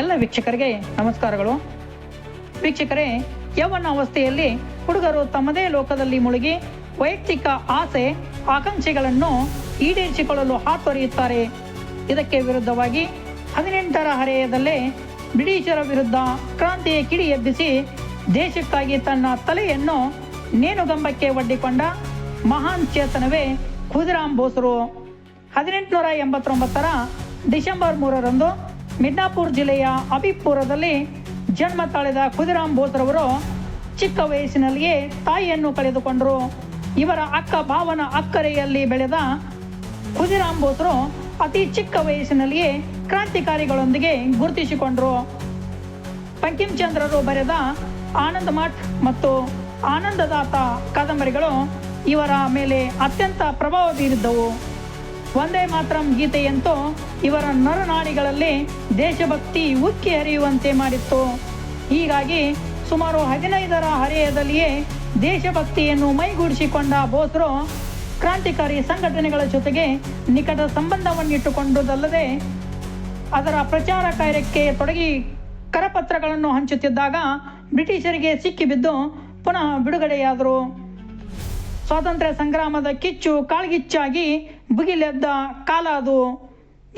ಎಲ್ಲ ವೀಕ್ಷಕರಿಗೆ ನಮಸ್ಕಾರಗಳು. ವೀಕ್ಷಕರೇ, ಯವನ ಅವಸ್ಥೆಯಲ್ಲಿ ಹುಡುಗರು ತಮ್ಮದೇ ಲೋಕದಲ್ಲಿ ಮುಳುಗಿ ವೈಯಕ್ತಿಕ ಆಸೆ, ಆಕಾಂಕ್ಷೆಗಳನ್ನು ಈಡೇರಿಸಿಕೊಳ್ಳಲು ಹಾತೊರೆಯುತ್ತಾರೆ ಇದಕ್ಕೆ ವಿರುದ್ಧವಾಗಿ ಹದಿನೆಂಟರ ಹರೆಯದಲ್ಲೇ ಬ್ರಿಟಿಷರ ವಿರುದ್ಧ ಕ್ರಾಂತಿಯ ಕಿಡಿ ಎಬ್ಬಿಸಿ ದೇಶಕ್ಕಾಗಿ ತನ್ನ ತಲೆಯನ್ನು ನೇಣುಗಂಬಕ್ಕೆ ಒಡ್ಡಿಕೊಂಡ ಮಹಾನ್ ಚೇತನವೇ ಖುದಿರಾಮ್ ಬೋಸರು. ಹದಿನೆಂಟುನೂರ ಎಂಬತ್ತೊಂಬತ್ತರ ಡಿಸೆಂಬರ್ ಮೂರರಂದು ಮಿಡ್ನಾಪುರ್ ಜಿಲ್ಲೆಯ ಅಬಿಪುರದಲ್ಲಿ ಜನ್ಮ ತಾಳಿದ ಖುದಿರಾಮ್ ಬೋಸ್ರವರು ಚಿಕ್ಕ ವಯಸ್ಸಿನಲ್ಲಿಯೇ ತಾಯಿಯನ್ನು ಕಳೆದುಕೊಂಡರು. ಇವರ ಅಕ್ಕ ಭಾವನ ಅಕ್ಕರೆಯಲ್ಲಿ ಬೆಳೆದ ಖುದಿರಾಮ್ ಬೋಸ್ರು ಅತಿ ಚಿಕ್ಕ ವಯಸ್ಸಿನಲ್ಲಿಯೇ ಕ್ರಾಂತಿಕಾರಿಗಳೊಂದಿಗೆ ಗುರುತಿಸಿಕೊಂಡರು. ಬಂಕಿಂಚಂದ್ರರು ಬರೆದ ಆನಂದ ಮಠ್ ಮತ್ತು ಆನಂದದಾತ ಕಾದಂಬರಿಗಳು ಇವರ ಮೇಲೆ ಅತ್ಯಂತ ಪ್ರಭಾವ ಬೀರಿದ್ದವು. ಒಂದೇ ಮಾತ್ರಂ ಗೀತೆಯಂತೂ ಇವರ ನರನಾಡಿಗಳಲ್ಲಿ ದೇಶಭಕ್ತಿ ಉಕ್ಕಿ ಹರಿಯುವಂತೆ ಮಾಡಿತ್ತು. ಹೀಗಾಗಿ ಸುಮಾರು ಹದಿನೈದರ ಹರೆಯದಲ್ಲಿಯೇ ದೇಶಭಕ್ತಿಯನ್ನು ಮೈಗೂಡಿಸಿಕೊಂಡ ಬೋಸ್ರು ಕ್ರಾಂತಿಕಾರಿ ಸಂಘಟನೆಗಳ ಜೊತೆಗೆ ನಿಕಟ ಸಂಬಂಧವನ್ನಿಟ್ಟುಕೊಂಡುದಲ್ಲದೆ ಅದರ ಪ್ರಚಾರ ಕಾರ್ಯಕ್ಕೆ ತೊಡಗಿ ಕರಪತ್ರಗಳನ್ನು ಹಂಚುತ್ತಿದ್ದಾಗ ಬ್ರಿಟಿಷರಿಗೆ ಸಿಕ್ಕಿಬಿದ್ದು ಪುನಃ ಬಿಡುಗಡೆಯಾದರು. ಸ್ವಾತಂತ್ರ್ಯ ಸಂಗ್ರಾಮದ ಕಿಚ್ಚು ಕಾಳ್ಗಿಚ್ಚಾಗಿ ಬುಗಿಲೆದ್ದ ಕಾಲ ಅದು.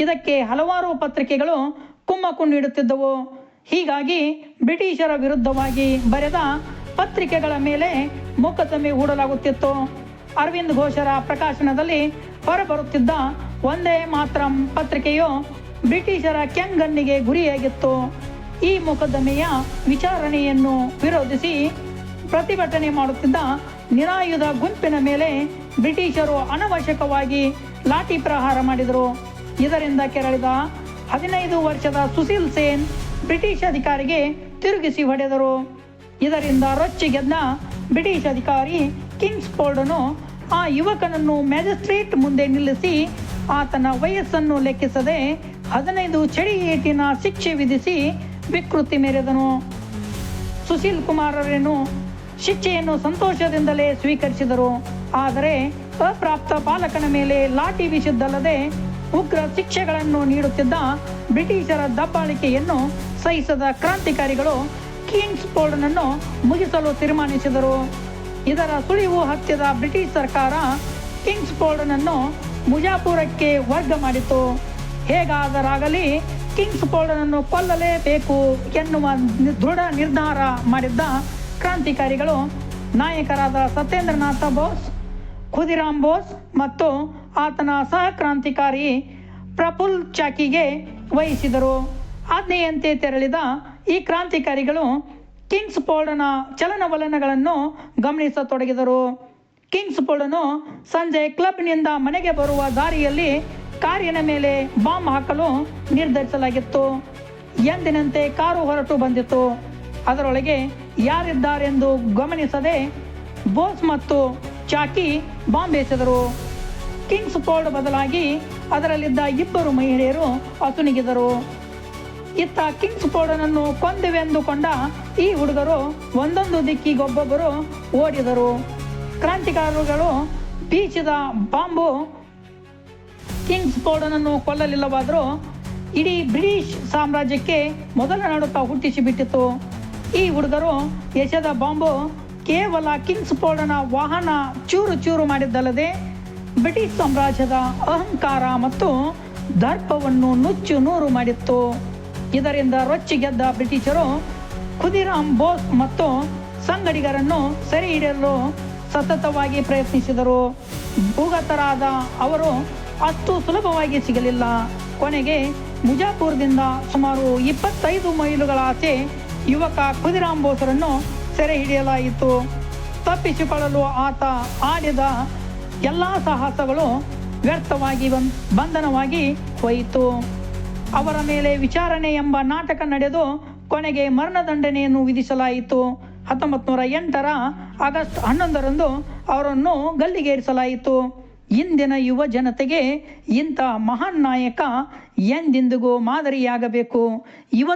ಇದಕ್ಕೆ ಹಲವಾರು ಪತ್ರಿಕೆಗಳು ಕುಮ್ಮಕ್ಕು ನೀಡುತ್ತಿದ್ದವು ಹೀಗಾಗಿ ಬ್ರಿಟಿಷರ ವಿರುದ್ಧವಾಗಿ ಬರೆದ ಪತ್ರಿಕೆಗಳ ಮೇಲೆ ಮೊಕದ್ದಮೆ ಹೂಡಲಾಗುತ್ತಿತ್ತು. ಅರವಿಂದ್ ಘೋಷರ ಪ್ರಕಾಶನದಲ್ಲಿ ಹೊರಬರುತ್ತಿದ್ದ ಒಂದೇ ಮಾತ್ರಂ ಪತ್ರಿಕೆಯು ಬ್ರಿಟಿಷರ ಕೆಂಗಣ್ಣಿಗೆ ಗುರಿಯಾಗಿತ್ತು. ಈ ಮೊಕದ್ದಮೆಯ ವಿಚಾರಣೆಯನ್ನು ವಿರೋಧಿಸಿ ಪ್ರತಿಭಟನೆ ಮಾಡುತ್ತಿದ್ದ ನಿರಾಯುಧ ಗುಂಪಿನ ಮೇಲೆ ಬ್ರಿಟಿಷರು ಅನವಶ್ಯಕವಾಗಿ ಲಾಠಿ ಪ್ರಹಾರ ಮಾಡಿದರು. ಇದರಿಂದ ಕೆರಳಿದ ಹದಿನೈದು ವರ್ಷದ ಸುಶೀಲ್ ಸೇನ್ ಬ್ರಿಟಿಷ್ ಅಧಿಕಾರಿಗೆ ತಿರುಗಿಸಿ ಹೊಡೆದರು. ಇದರಿಂದ ರೊಚ್ಚಿಗೆದ್ದ ಬ್ರಿಟಿಷ್ ಅಧಿಕಾರಿ ಕಿಂಗ್ಸ್ ಫೋರ್ಡನು ಆ ಯುವಕನನ್ನು ಮ್ಯಾಜಿಸ್ಟ್ರೇಟ್ ಮುಂದೆ ನಿಲ್ಲಿಸಿ ಆತನ ವಯಸ್ಸನ್ನು ಲೆಕ್ಕಿಸದೆ ಹದಿನೈದು ಚಳಿ ಏಟಿನ ಶಿಕ್ಷೆ ವಿಧಿಸಿ ವಿಕೃತಿ ಮೆರೆದನು. ಸುಶೀಲ್ ಕುಮಾರರೇನು ಶಿಕ್ಷೆಯನ್ನು ಸಂತೋಷದಿಂದಲೇ ಸ್ವೀಕರಿಸಿದರು. ಆದರೆ ಅಪ್ರಾಪ್ತ ಪಾಲಕನ ಮೇಲೆ ಲಾಠಿ ಬೀಸಿದ್ದಲ್ಲದೆ ಉಗ್ರ ಶಿಕ್ಷೆಗಳನ್ನು ನೀಡುತ್ತಿದ್ದ ಬ್ರಿಟಿಷರ ದಬ್ಬಾಳಿಕೆಯನ್ನು ಸಹಿಸದ ಕ್ರಾಂತಿಕಾರಿಗಳು ಕಿಂಗ್ಸ್ ಫೋರ್ಡ್ನನ್ನು ಮುಗಿಸಲು ತೀರ್ಮಾನಿಸಿದರು. ಇದರ ಸುಳಿವು ಹತ್ತಿದ ಬ್ರಿಟಿಷ್ ಸರ್ಕಾರ ಕಿಂಗ್ಸ್ ಫೋರ್ಡ್ನನ್ನು ಮುಜಾಪುರಕ್ಕೆ ವರ್ಗ ಮಾಡಿತು. ಹೇಗಾದರಾಗಲಿ ಕಿಂಗ್ಸ್ ಫೋರ್ಡ್ನನ್ನು ಕೊಲ್ಲಲೇಬೇಕು ಎನ್ನುವ ದೃಢ ನಿರ್ಧಾರ ಮಾಡಿದ್ದ ಕ್ರಾಂತಿಕಾರಿಗಳು, ನಾಯಕರಾದ ಸತ್ಯೇಂದ್ರನಾಥ ಬೋಸ್, ಖುದಿರಾಮ್ ಬೋಸ್ ಮತ್ತು ಆತನ ಸಹ ಕ್ರಾಂತಿಕಾರಿ ಪ್ರಫುಲ್ ಚಾಕಿಗೆ ವಹಿಸಿದರು. ಆಜ್ಞೆಯಂತೆ ತೆರಳಿದ ಈ ಕ್ರಾಂತಿಕಾರಿಗಳು ಕಿಂಗ್ಸ್ ಪೋರ್ಡನ ಚಲನವಲನಗಳನ್ನು ಗಮನಿಸತೊಡಗಿದರು. ಕಿಂಗ್ಸ್ ಪೋರ್ಡನು ಸಂಜೆ ಕ್ಲಬ್ನಿಂದ ಮನೆಗೆ ಬರುವ ದಾರಿಯಲ್ಲಿ ಕಾರಿನ ಮೇಲೆ ಬಾಂಬ್ ಹಾಕಲು ನಿರ್ಧರಿಸಲಾಗಿತ್ತು. ಎಂದಿನಂತೆ ಕಾರು ಹೊರಟು ಬಂದಿತು ಅದರೊಳಗೆ ಯಾರಿದ್ದಾರೆಂದು ಗಮನಿಸದೆ ಬೋಸ್ ಮತ್ತು ಚಾಕಿ ಬಾಂಬ್ ಎಸೆದರು ಕಿಂಗ್ಸ್ ಫೋರ್ಡ್ ಬದಲಾಗಿ ಅದರಲ್ಲಿದ್ದ ಇಬ್ಬರು ಮಹಿಳೆಯರು ಅಸುನಿಗಿದರು ಇತ್ತ ಕಿಂಗ್ಸ್ ಫೋರ್ಡನನ್ನು ಕೊಂದುವೆಂದುಕೊಂಡ ಈ ಹುಡುಗರು ಒಂದೊಂದು ದಿಕ್ಕಿಗೊಬ್ಬೊಬ್ಬರು ಓಡಿದರು. ಕ್ರಾಂತಿಕಾರರುಗಳು ಬೀಚಿದ ಬಾಂಬು ಕಿಂಗ್ಸ್ ಫೋರ್ಡನನ್ನು ಕೊಲ್ಲಲಿಲ್ಲವಾದರೂ ಇಡೀ ಬ್ರಿಟಿಷ್ ಸಾಮ್ರಾಜ್ಯಕ್ಕೆ ಮೊದಲ ನಡುಕ ಹುಟ್ಟಿಸಿಬಿಟ್ಟಿತು ಈ ಹುಡುಗರು ಯಶದ ಬಾಂಬು ಕೇವಲ ಕಿಂಗ್ಸ್ ಪೋರ್ಡನ ವಾಹನ ಚೂರು ಚೂರು ಮಾಡಿದ್ದಲ್ಲದೆ ಬ್ರಿಟಿಷ್ ಸಾಮ್ರಾಜ್ಯದ ಅಹಂಕಾರ ಮತ್ತು ದರ್ಪವನ್ನು ನುಚ್ಚು ನೂರು ಮಾಡಿತ್ತು. ಇದರಿಂದ ರೊಚ್ಚಿಗೆದ್ದ ಬ್ರಿಟಿಷರು ಖುದಿರಾಮ್ ಬೋಸ್ ಮತ್ತು ಸಂಗಡಿಗರನ್ನು ಸೆರೆ ಹಿಡಿಯಲು ಸತತವಾಗಿ ಪ್ರಯತ್ನಿಸಿದರು. ಭೂಗತರಾದ ಅವರು ಅಷ್ಟು ಸುಲಭವಾಗಿ ಸಿಗಲಿಲ್ಲ. ಕೊನೆಗೆ ಮುಜಾಪುರದಿಂದ ಸುಮಾರು ಇಪ್ಪತ್ತೈದು ಮೈಲುಗಳ ಆಚೆ ಯುವಕ ಖುದಿರಾಮ್ ಬೋಸರನ್ನು ಸೆರೆ ಹಿಡಿಯಲಾಯಿತು. ತಪ್ಪಿಸಿಕೊಳ್ಳಲು ಆತ ಆಡಿದ ಎಲ್ಲ ಸಾಹಸಗಳು ವ್ಯರ್ಥವಾಗಿ ಬಂಧನವಾಗಿ ಹೋಯಿತು. ಅವರ ಮೇಲೆ ವಿಚಾರಣೆ ಎಂಬ ನಾಟಕ ನಡೆದು ಕೊನೆಗೆ ಮರಣದಂಡನೆಯನ್ನು ವಿಧಿಸಲಾಯಿತು. ಹತ್ತೊಂಬತ್ತು ನೂರ ಎಂಟರ ಆಗಸ್ಟ್ ಹನ್ನೊಂದರಂದು ಅವರನ್ನು ಗಲ್ಲಿಗೇರಿಸಲಾಯಿತು. ಇಂದಿನ ಯುವ ಜನತೆಗೆ ಇಂಥ ಮಹಾನ್ ನಾಯಕ ಎಂದೆಂದಿಗೂ ಮಾದರಿಯಾಗಬೇಕು. ಇವತ್ತು